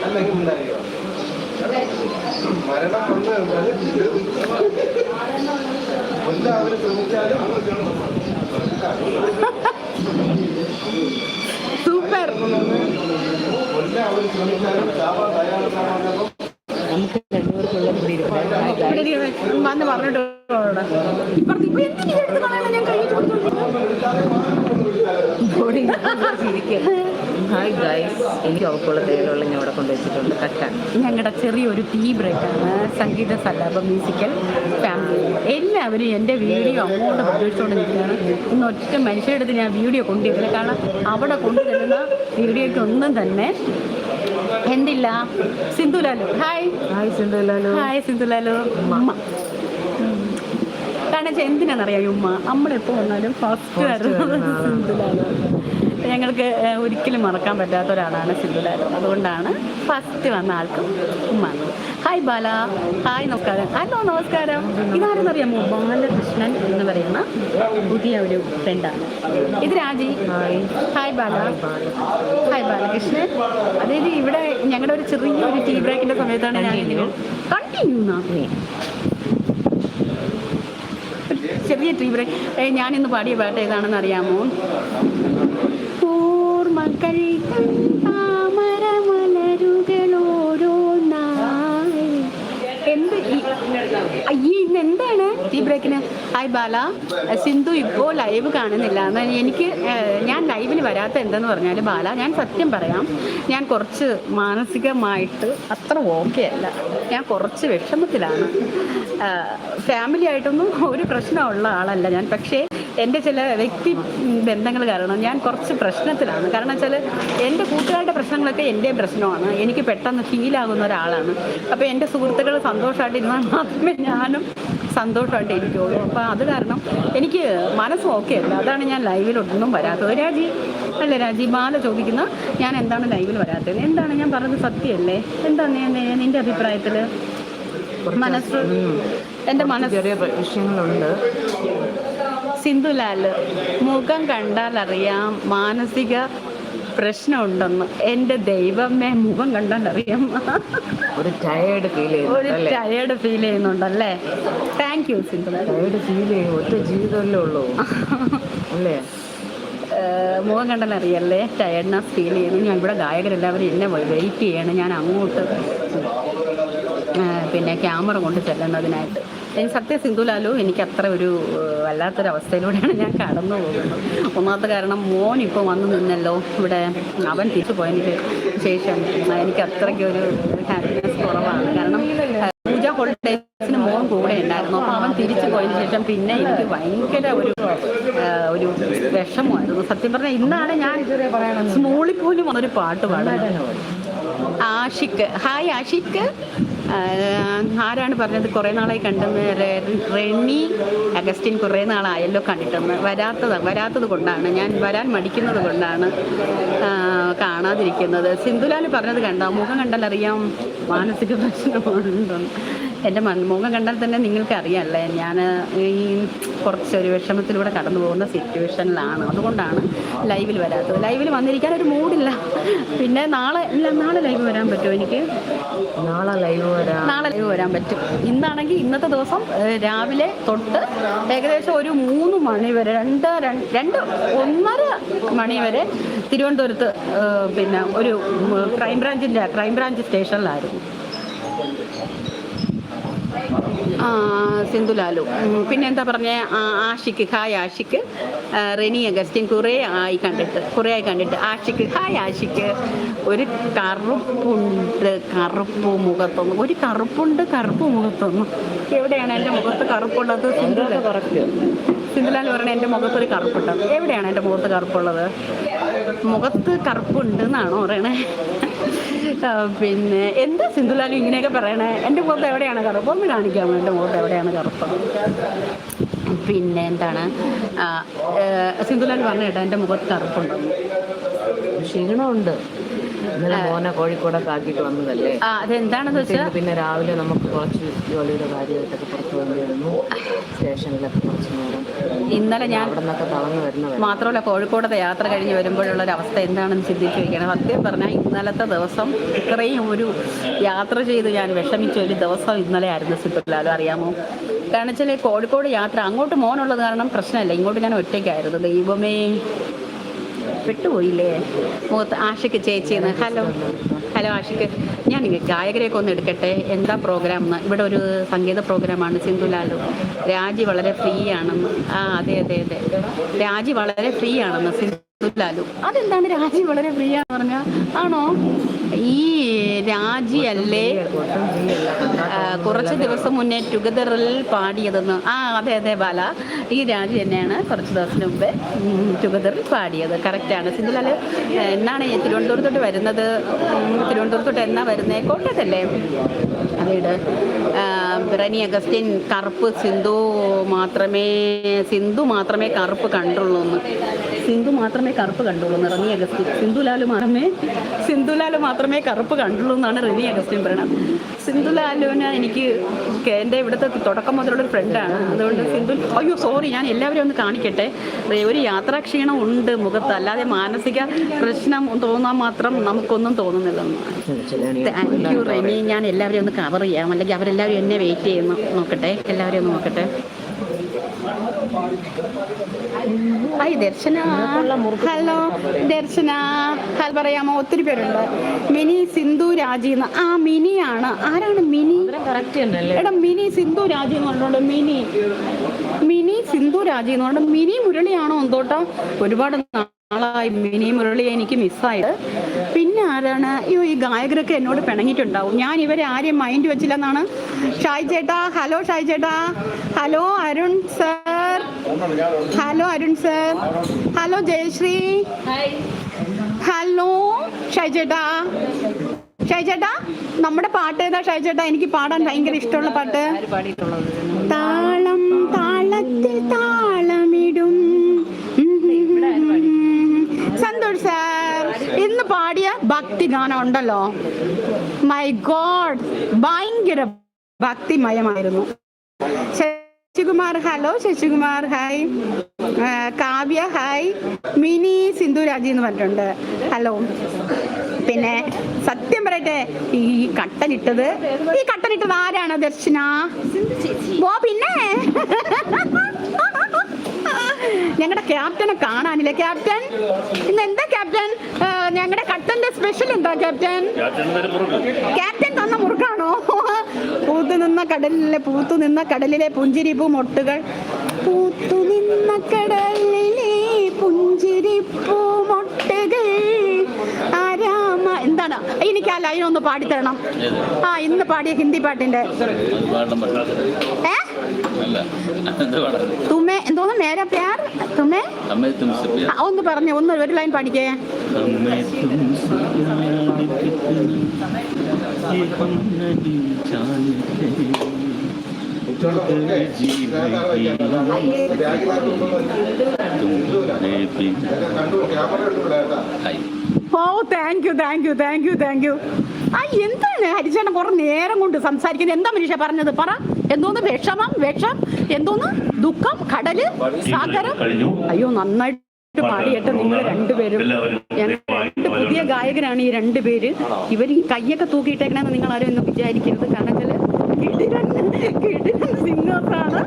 മരണം കൊണ്ട് എല്ലാവരും ശ്രമിച്ചാലും സൂപ്പർ എല്ലാവരും ശ്രമിച്ചാലും തയ്യാറെന്നാകുമ്പോൾ നമുക്ക് രണ്ടുപേർക്കുള്ള ഇരി, വന്ന് പറഞ്ഞിട്ട് പോകണം. ഇപ്പുറത്ത് ഹായ് ഗൈസ് എനിക്ക് അവക്കുള്ള തേയിലുള്ള ഞാൻ ഇവിടെ കൊണ്ടുവച്ചിട്ടുണ്ട് കട്ടാൻ ഞങ്ങളുടെ ചെറിയൊരു ടീ ബ്രേക്കാണ് സംഗീത സല്ലാപ മ്യൂസിക്കൽ ഫാമിലി എല്ലാവരും എന്റെ വീഡിയോ അങ്ങോട്ട് പ്രതീക്ഷിച്ചുകൊണ്ട് നിൽക്കുകയാണ് ഇന്ന് ഒറ്റ മനുഷ്യരുടെ അടുത്ത് ഞാൻ വീഡിയോ കൊണ്ടുവരുന്നത് കാരണം അവിടെ കൊണ്ടുതരുന്ന വീഡിയോയ്ക്ക് ഒന്നും തന്നെ എന്തില്ല. Sindhulal hi hi Sindhulal hi Sindhulal അമ്മ. കാരണം എന്തിനാണെന്നറിയാം ഉമ്മ? ഉമ്മ നമ്മളെപ്പോൾ വന്നാലും ഫസ്റ്റ് വരുന്നത് സിന്ധുലാലു ഞങ്ങൾക്ക് ഒരിക്കലും മറക്കാൻ പറ്റാത്ത ഒരാളാണ് സിന്ധുലാലു അതുകൊണ്ടാണ് ഫസ്റ്റ് വന്ന ആൾക്കും ഉമ്മ ഹായ് ബാല. ഹായ് നമസ്കാരം. ഹലോ നമസ്കാരം. ഇതാരെന്നറിയാമോ ബാലകൃഷ്ണൻ എന്ന് പറയുന്ന പുതിയ ഒരു ഫ്രണ്ടാണ് ഇത് രാജി. ഹായ് ബാല. ഹായ് ബാലകൃഷ്ണൻ. അതായത് ഇവിടെ ഞങ്ങളുടെ ഒരു ചെറിയ ഒരു ടീ ബ്രേക്കിന്റെ സമയത്താണ് ഞാൻ കണ്ടിന്യൂ ചെറിയ ടീ ബ്രേക്ക് ഞാൻ ഇന്ന് പാടിയ പാട്ട് ഏതാണെന്ന് അറിയാമോ? ഈ- ഇന്ന് എന്താണ്? ടീ ബ്രേക്കിന്. ഹായ് ബാല. സിന്ധു ഇപ്പോൾ ലൈവ് കാണുന്നില്ല. എനിക്ക് ഞാൻ ലൈവിൽ വരാത്ത എന്തെന്ന് പറഞ്ഞാൽ ബാല ഞാൻ സത്യം പറയാം. ഞാൻ കുറച്ച് മാനസികമായിട്ട് അത്ര ഓക്കെ അല്ല. ഞാൻ കുറച്ച് വിഷമത്തിലാണ്. ഫാമിലി ആയിട്ടൊന്നും ഒരു പ്രശ്നമുള്ള ആളല്ല ഞാൻ. പക്ഷേ എന്റെ ചില വ്യക്തി ബന്ധങ്ങൾ കാരണം ഞാൻ കുറച്ച് പ്രശ്നത്തിലാണ്. കാരണം വെച്ചാൽ എന്റെ കൂട്ടുകാരുടെ പ്രശ്നങ്ങളൊക്കെ എന്റെ പ്രശ്നമാണ്. എനിക്ക് പെട്ടെന്ന് ഫീലാകുന്ന ഒരാളാണ്. അപ്പോൾ എന്റെ സുഹൃത്തുക്കൾ സന്തോഷമായിട്ടിരുന്നാൽ മാത്രമേ ഞാനും സന്തോഷമായിട്ട് ഇരിക്കുള്ളൂ. അപ്പോൾ അത് കാരണം എനിക്ക് മനസ്സ് ഓക്കെ അല്ല. അതാണ് ഞാൻ ലൈവിലൊന്നും വരാത്തത്. രാജി അല്ല രാജി? ബാല ചോദിക്കുന്ന ഞാൻ എന്താണ് ലൈവിൽ വരാത്തത്? എന്താണ് ഞാൻ പറഞ്ഞത് സത്യമല്ലേ എന്താണ് ഞാൻ- നിന്റെ അഭിപ്രായത്തിൽ മനസ്സ് എന്റെ മനസ്സ് ചെറിയ വിഷയങ്ങളുണ്ട്. സിന്ധുലാൽ മുഖം കണ്ടാൽ അറിയാം മാനസിക പ്രശ്നമുണ്ടെന്ന്. എന്റെ ദൈവമേ മുഖം കണ്ടാൽ അറിയാം. ഒരു ടയേർഡ് ഫീൽ ഒരു tired feel ചെയ്യുന്നുണ്ടല്ലേ? Thank you Sindhulal tired feel ചെയ്യും. ഒറ്റ ജീവിതമല്ലേ ഉള്ളൂ. അല്ലേ? മുഖം കണ്ടാൽ അറിയല്ലേ? ടയർഡ്നെസ് ഫീൽ ചെയ്യുന്നു. ഞാൻ ഇവിടെ ഗായകരെല്ലാവരും എന്നെ വെയിറ്റ് ചെയ്യണം. ഞാൻ അങ്ങോട്ട് പിന്നെ ക്യാമറ കൊണ്ട് ചെല്ലുന്നതിനായിട്ട്. എനിക്ക് സത്യ സിന്ധുലാലു എനിക്ക് അത്ര ഒരു വല്ലാത്തൊരവസ്ഥയിലൂടെയാണ് ഞാൻ കടന്നു പോകുന്നത്. ഒന്നാമത്തെ കാരണം മോൻ ഇപ്പോൾ വന്നു നിന്നല്ലോ. ഇവിടെ അവൻ തിരിച്ചു പോയതിന് ശേഷം എനിക്ക് അത്രയ്ക്ക് ഒരു ഹാപ്പിനെസ് കുറവാണ്. കാരണം പൂജ ഹോളിഡേസിന് മോൻ കൂടെ ഉണ്ടായിരുന്നു. അപ്പോൾ അവൻ തിരിച്ചു പോയതിന് ശേഷം പിന്നെ എനിക്ക് ഭയങ്കര ഒരു ഒരു വിഷമമായിരുന്നു. സത്യം പറഞ്ഞാൽ ഇന്നാണ് ഞാൻ സ്മൂളിൽ പോലും ഒരു പാട്ട് പാടുന്നത്. ആഷിക്ക്. ഹായ് ആഷിക്ക്. ആരാണ് പറഞ്ഞത്? കുറേ നാളായി കണ്ടെന്ന് റെണി അഗസ്റ്റിൻ കുറേ നാളായല്ലോ കണ്ടിട്ടെന്ന്. വരാത്തത് വരാത്തത് കൊണ്ടാണ്. ഞാൻ വരാൻ മടിക്കുന്നത് കൊണ്ടാണ് കാണാതിരിക്കുന്നത്. സിന്ധുലാൽ പറഞ്ഞത് കണ്ടോ? മുഖം കണ്ടാലറിയാം മാനസിക പ്രശ്നമുണ്ടെന്ന് എന്റെ മൺമുഖം കണ്ടാൽ തന്നെ നിങ്ങൾക്ക് അറിയാമല്ലേ ഞാൻ ഈ കുറച്ചൊരു വിഷമത്തിലൂടെ കടന്നു പോകുന്ന സിറ്റുവേഷനിലാണ്. അതുകൊണ്ടാണ് ലൈവിൽ വരാത്തത്. ലൈവിൽ വന്നിരിക്കാൻ ഒരു മൂഡില്ല. പിന്നെ നാളെ ഇല്ല നാളെ ലൈവ് വരാൻ പറ്റുമോ എനിക്ക്? നാളെ ലൈവ് വരാം. നാളെ ലൈവ് വരാൻ പറ്റും. ഇന്നാണെങ്കിൽ ഇന്നത്തെ ദിവസം രാവിലെ തൊട്ട് ഏകദേശം ഒരു മൂന്ന് മണി വരെ രണ്ട് രണ്ട് ഒന്നര മണി വരെ തിരുവനന്തപുരത്ത് പിന്നെ ഒരു ക്രൈംബ്രാഞ്ചിന്റെ ക്രൈംബ്രാഞ്ച് സ്റ്റേഷനിലായിരുന്നു. സിന്ധുലാലു പിന്നെ എന്താ പറഞ്ഞേ? ആഷിക്ക് ഹായ് ആഷിക്ക്. റെനി അഗസ്റ്റിൻ കുറേ ആയി കണ്ടിട്ട് കുറേ ആയി കണ്ടിട്ട്. ആഷിക്ക് ഹായ് ആഷിക്ക്. ഒരു കറുപ്പുണ്ട് കറുപ്പ് മുഖത്തൊന്നും. ഒരു കറുപ്പുണ്ട് കറുപ്പ് മുഖത്തൊന്നും. എവിടെയാണ് എന്റെ മുഖത്ത് കറുപ്പുള്ളത്? സിന്ധുലാൽ സിന്ധുലാൽ പറഞ്ഞ എന്റെ മുഖത്തൊരു കറുപ്പുണ്ട്. എവിടെയാണ് എന്റെ മുഖത്ത് കറുപ്പുള്ളത്? മുഖത്ത് കറുപ്പുണ്ട് എന്നാണോ പറയണേ? പിന്നെ എന്താ സിന്ധുലാലും ഇങ്ങനെയൊക്കെ പറയണേ? എന്റെ മുഖത്ത് എവിടെയാണ് കറുപ്പ്? ഒന്ന് കാണിക്കാമോ? എന്റെ മുഖത്ത് എവിടെയാണ് കറുപ്പ്? പിന്നെ എന്താണ്? സിന്ധുലാൽ പറഞ്ഞ കേട്ടോ എന്റെ മുഖത്ത് കറുപ്പുണ്ടെന്ന്. ക്ഷീണമുണ്ട്. ഇന്നലെ മോനെ കോഴിക്കോടൊക്കെ ആക്കിയിട്ട് വന്നതല്ലേ? ആ അതെന്താണെന്ന് വെച്ചാൽ പിന്നെ രാവിലെ നമുക്ക് കുറച്ച് ജോലിയുടെ കാര്യമായിട്ടൊക്കെ പുറത്ത് വന്നിരുന്നു വന്നു സ്റ്റേഷനിലൊക്കെ കുറച്ച് നേരം ഇന്നലെ ഞാൻ അവിടെ നിന്നൊക്കെ തളർന്നു മാത്രമല്ല കോഴിക്കോടത്തെ യാത്ര കഴിഞ്ഞ് വരുമ്പോഴുള്ള ഒരു അവസ്ഥ എന്താണെന്ന് ചിന്തിച്ച് വയ്ക്കണം സത്യം പറഞ്ഞാൽ ഇന്നലത്തെ ദിവസം ഇത്രയും ഒരു യാത്ര ചെയ്ത് ഞാൻ വിഷമിച്ച ഒരു ദിവസം ഇന്നലെ ആയിരുന്നു സിപ്പിലാലോ അറിയാമോ? കാരണം വെച്ചാൽ കോഴിക്കോട് യാത്ര അങ്ങോട്ട് മോനുള്ളത് കാരണം പ്രശ്നമല്ല. ഇങ്ങോട്ട് ഞാൻ ഒറ്റയ്ക്കായിരുന്നു. ദൈവമേ. വിട്ടുപോയില്ലേ? മുഖത്ത് ആഷിക്ക് ചേച്ചിന്ന്. ഹലോ. ഹലോ ആഷിക്ക്. ഞാൻ ഗായകരെയൊക്കെ ഒന്ന് എടുക്കട്ടെ. എന്താ പ്രോഗ്രാം എന്ന് ഇവിടെ ഒരു സംഗീത പ്രോഗ്രാമാണ് സിന്ധുലാലു രാജി വളരെ ഫ്രീ ആണെന്ന്. ആ അതെ അതെ അതെ. രാജി വളരെ ഫ്രീ ആണെന്ന് സിന്ധുലാലു അതെന്താണ് രാജി വളരെ ഫ്രീ ആണെന്ന് പറഞ്ഞാൽ ആണോ? ഈ രാജിയല്ലേ? കുറച്ച് ദിവസം മുന്നേ ടുഗദറിൽ പാടിയതെന്ന്. ആ അതെ അതെ ബാല. ഈ രാജി തന്നെയാണ് കുറച്ച് ദിവസം മുമ്പേ ടുഗദറിൽ പാടിയത്. കറക്റ്റാണ് സിന്ധുലാൽ എന്നാണ് തിരുവനന്തപുരത്തോട്ട് വരുന്നത്? തിരുവനന്തപുരത്തോട്ട് എന്നാ വരുന്നത് കോട്ടയത്തല്ലേ? അതേട്. റനി അഗസ്റ്റിൻ കറുപ്പ് സിന്ധു മാത്രമേ സിന്ധു മാത്രമേ കറുപ്പ് കണ്ടുള്ളൂ എന്ന് സിന്ധു മാത്രമേ കറുപ്പ് കണ്ടുള്ളൂ എന്ന് റനി അഗസ്റ്റിൻ സിന്ധുലാൽ മാത്രമേ സിന്ധുലാൽ മാത്രമേ കറുപ്പ് കണ്ടുള്ളൂ എന്നാണ് റനി അഗസ്റ്റിൻ പറയുന്നത് സിന്ധുലാലുവിന് എനിക്ക് എന്റെ ഇവിടുത്തെ തുടക്കം മുതലുള്ള ഒരു ഫ്രണ്ടാണ് അതുകൊണ്ട് സിന്ധു അയ്യോ സോറി ഞാൻ എല്ലാവരെയും ഒന്ന് കാണിക്കട്ടെ. ഒരു യാത്രാക്ഷീണം ഉണ്ട് മുഖത്ത്. അല്ലാതെ മാനസിക പ്രശ്നം തോന്നാൻ മാത്രം നമുക്കൊന്നും തോന്നുന്നില്ല. Thank you Reni. ഞാൻ എല്ലാവരെയും ഒന്ന് കവർ ചെയ്യാം. അല്ലെങ്കിൽ അവരെല്ലാവരും എന്നെ വെയിറ്റ് ചെയ്യുന്നു. നോക്കട്ടെ. എല്ലാവരെയും ഒന്ന് നോക്കട്ടെ. ഹായ് ദർശന. ഹലോ ദർശന. ഹൽ പറയാമോ? ഒത്തിരി പേരുണ്ട്. മിനി സിന്ധു രാജി എന്ന്. ആ മിനിയാണ്. ആരാണ് മിനി? എടാ മിനി സിന്ധു രാജി എന്ന് പറഞ്ഞോണ്ട് മിനി. മിനി സിന്ധു രാജി എന്ന് പറഞ്ഞോണ്ട് മിനി മുരളിയാണോ എന്തോട്ടോ? ഒരുപാട് നാളായി മിനി മുരളിയെ എനിക്ക് മിസ്സായത് പിന്നെ ആരാണ്? അയ്യോ ഈ ഗായകരൊക്കെ എന്നോട് പിണങ്ങിയിട്ടുണ്ടാവും. ഞാൻ ഇവരെ ആരെയും മൈൻഡ് വെച്ചില്ലെന്നാണ്. ഷായ് ചേട്ടാ ഹലോ ഷായ് ചേട്ടാ. Hello Arun sir. Hello Arun sir hello Jayasree hello Shai ചേട്ടാ നമ്മുടെ പാട്ട് ഏതാ ഷായ് എനിക്ക് പാടാൻ ഭയങ്കര ഇഷ്ടമുള്ള പാട്ട്. താളം താളത്തിൽ താളമിടും. സന്തോഷ് സാർ ഇന്ന് പാടിയ ഭക്തി ഗാനം ഉണ്ടല്ലോ. മൈ ഗോഡ് ഭയങ്കര ഭക്തിമയമായിരുന്നു. Sasikumar hello Sasikumar hi Kavya hi Mini Sindhu Raji എന്ന് പറഞ്ഞിട്ടുണ്ട്. ഹലോ. പിന്നെ സത്യം പറയട്ടെ ഈ കട്ടനിട്ടത് ഈ കട്ടനിട്ടത് ആരാണ് ദർശന? ഓ പിന്നെ? ഞങ്ങളുടെ ക്യാപ്റ്റനെ കാണാനില്ല ക്യാപ്റ്റൻ? ഇന്ന് എന്താ ക്യാപ്റ്റൻ? ഞങ്ങളുടെ കട്ടന്റെ സ്പെഷ്യൽ എന്താ ക്യാപ്റ്റൻ? ക്യാപ്റ്റൻ തന്ന മുറുക്കാണോ? പൂത്തു നിന്ന കടലിലെ പൂത്തു നിന്ന കടലിലെ പുഞ്ചിരിപ്പൂ മൊട്ടുകൾ. പൂത്തു നിന്ന കടലിലെ പുഞ്ചിരിപ്പൂ പൂമൊട്ടുകൾ എനിക്ക് ആ ലൈൻ ഒന്ന് പാടിത്തരണം ആ ഇന്ന് പാടിയ ഹിന്ദി പാട്ടിന്റെ ഏ തുമ്മേ എന്തോന്ന് മേര പ്യാർ തുമ്മേ हमें तुमसे प्यार ആ, ഒന്ന് പറഞ്ഞു ഒന്ന് ഒരു ലൈൻ പാടിക്കേ हमें ഓ thank you thank you thank you thank you ആ എന്താണ് ഹരിചേട്ടൻ കുറെ നേരം കൊണ്ട് സംസാരിക്കുന്നത്? എന്താ മനുഷ്യ പറഞ്ഞത്? പറ. എന്തോന്ന് വിഷമം വിഷം? എന്തോന്ന്? ദുഃഖം കടൽ സാഗരം? അയ്യോ നന്നായിട്ട് പാടിയിട്ട് നിങ്ങൾ രണ്ടുപേരും. രണ്ട് പുതിയ ഗായകരാണ് ഈ രണ്ടുപേര് ഇവർ ഈ കൈയൊക്കെ തൂക്കിയിട്ടേക്കണെന്ന് നിങ്ങൾ ആരും ഒന്നും വിചാരിക്കരുത്. കാരണം വെച്ചാൽ കിടിലൻ സിംഗേഴ്സാണ്.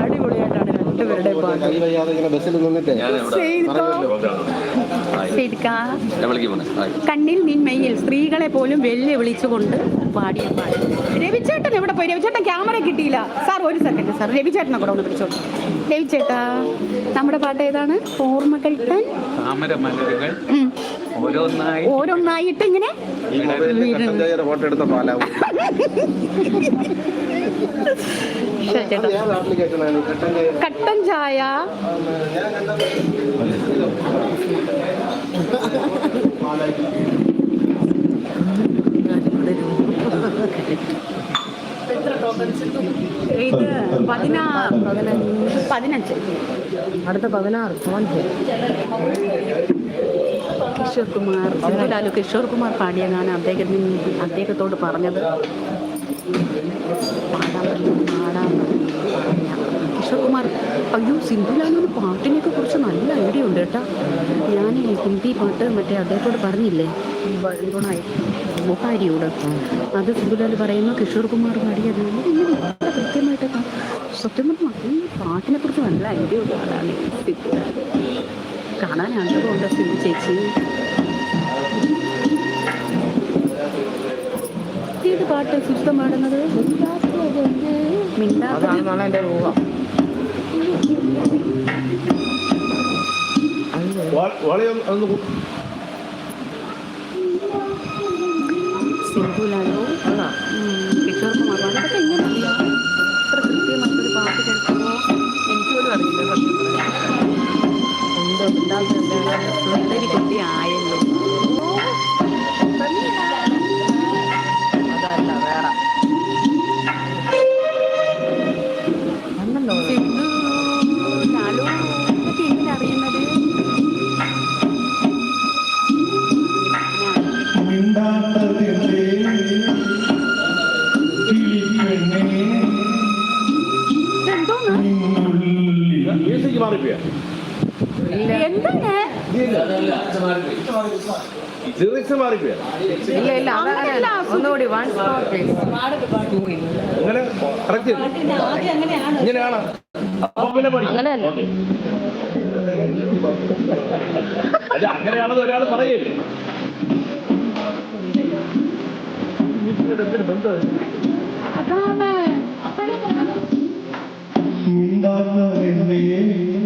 അടിപൊളിയായിട്ടാണ് രണ്ടുപേരുടെ പാട്ട്. കണ്ണിൽ നിന്മയിൽ സ്ത്രീകളെ പോലും വെല്ലുവിളിച്ചുകൊണ്ട് പാടിയ പാട്ട്. രവിചേട്ടൻ എവിടെ പോയി? രവിചേട്ടൻ ക്യാമറ കിട്ടിയില്ല. സാർ ഒരു സെക്കൻഡ് സാർ രവിചേട്ടനെ കൂടെ ഒന്ന് പിടിച്ചോളൂ രവിചേട്ടാ നമ്മുടെ പാട്ട് ഏതാണ്? ഓർമ്മകൾ ഓരോന്നായിട്ട് ഇങ്ങനെ ഫോട്ടോ എടുത്ത പാലാവും ചേട്ടാ. ഞാൻ കട്ടൻ ചായ. ഞാൻ ഇത് പതിനാറ്. പതിനഞ്ച്. അടുത്ത പതിനാറ്. കിഷോർ കുമാർ സിന്ധുലാലു കിഷോർ കുമാർ പാടിയ ഗാനം അദ്ദേഹത്തിന് അദ്ദേഹത്തോട് പറഞ്ഞത്. അയ്യോ സിന്ധുലാലിന് പാട്ടിനെയൊക്കെ കുറിച്ച് നല്ല ഐഡിയ ഉണ്ട് കേട്ടോ. ഞാൻ ഹിന്ദി പാട്ട് മറ്റേ അദ്ദേഹത്തോട് പറഞ്ഞില്ലേ? ഭാര്യയോട് അത് സിന്ധുലാൽ പറയുന്നു കിഷോർ കുമാർ പാടിയത് ഇങ്ങനെ ഇത്ര കൃത്യമായിട്ടൊക്കെ സത്യം പറഞ്ഞാൽ ഈ പാട്ടിനെ കുറിച്ച് നല്ല ഐഡിയ ഉള്ള ആളാണ് സിന്ധുലാൽ. കാണാൻ ആഗ്രഹമുണ്ട് സിന്ധു ചേച്ചി. ഏത് പാട്ട് സുസ്ഥം പാടുന്നത് മിണ്ടാത്തത് അതാണെന്നാണ് എന്റെ ഊഹം സിന്ധുലാലോ അതാ അതൊക്കെ കൃത്യമായിട്ടൊരു പാട്ട് എനിക്ക് പോലും അറിയില്ല എന്തോ കുട്ടി ആയല്ലോ ലിറിക്സ് മാറിപ്പോയാ? ഇല്ല ഇല്ല അതല്ല ഒന്നുകൂടി വൺ അങ്ങനെ കറക്റ്റ് ഇങ്ങനെയാണ്? അപ്പൊ പിന്നെ അങ്ങനെയല്ല. അല്ല അങ്ങനെയാണെന്ന് ഒരാൾ പറയല്ലേ പൊന്നോളം തേനുണരാൻ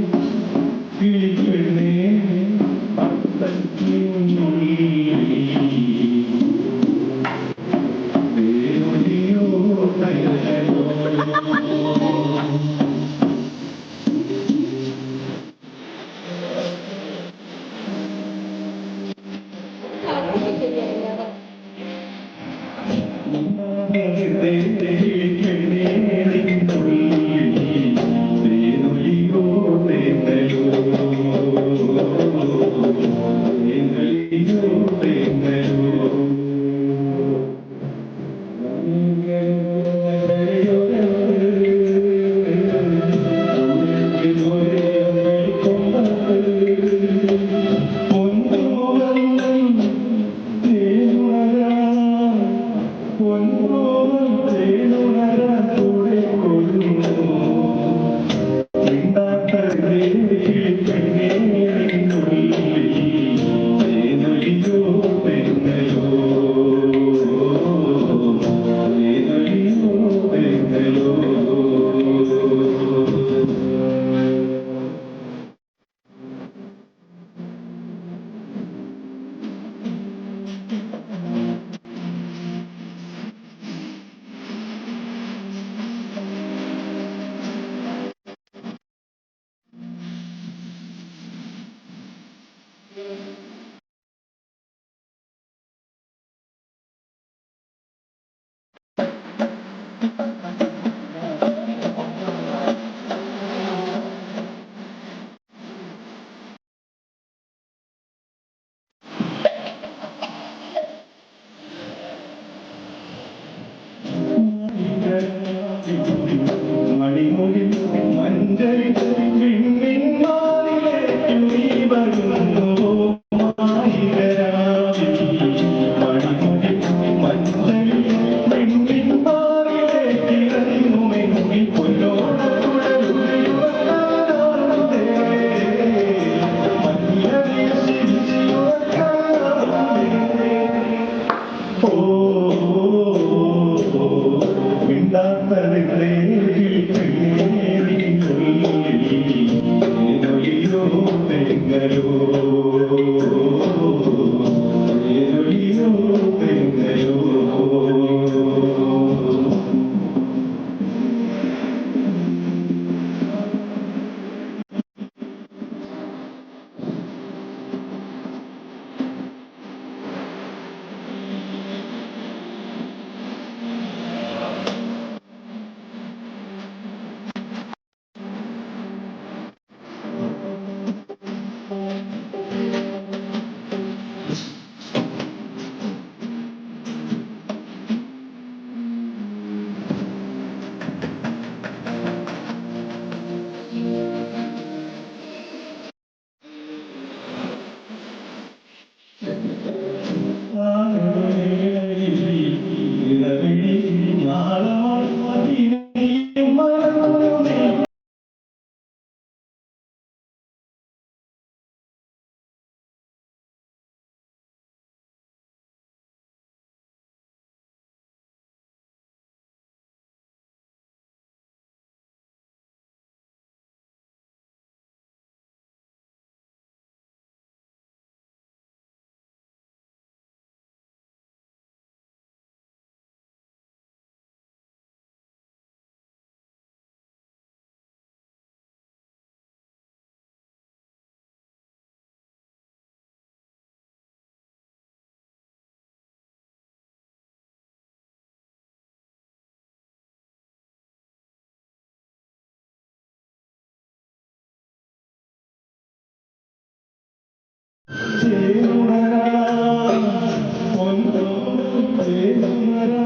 നമ്പർ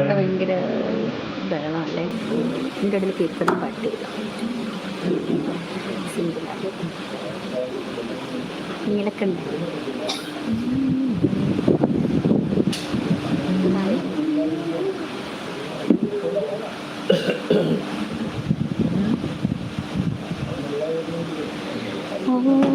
അവിടെ ഭയങ്കര ബഹളമല്ലേ എന്റെ ഇടയിൽ കീർത്തനം പാട്ടില്ല സിമ്പിളാണ് നീലക്കണ്ട് ഓ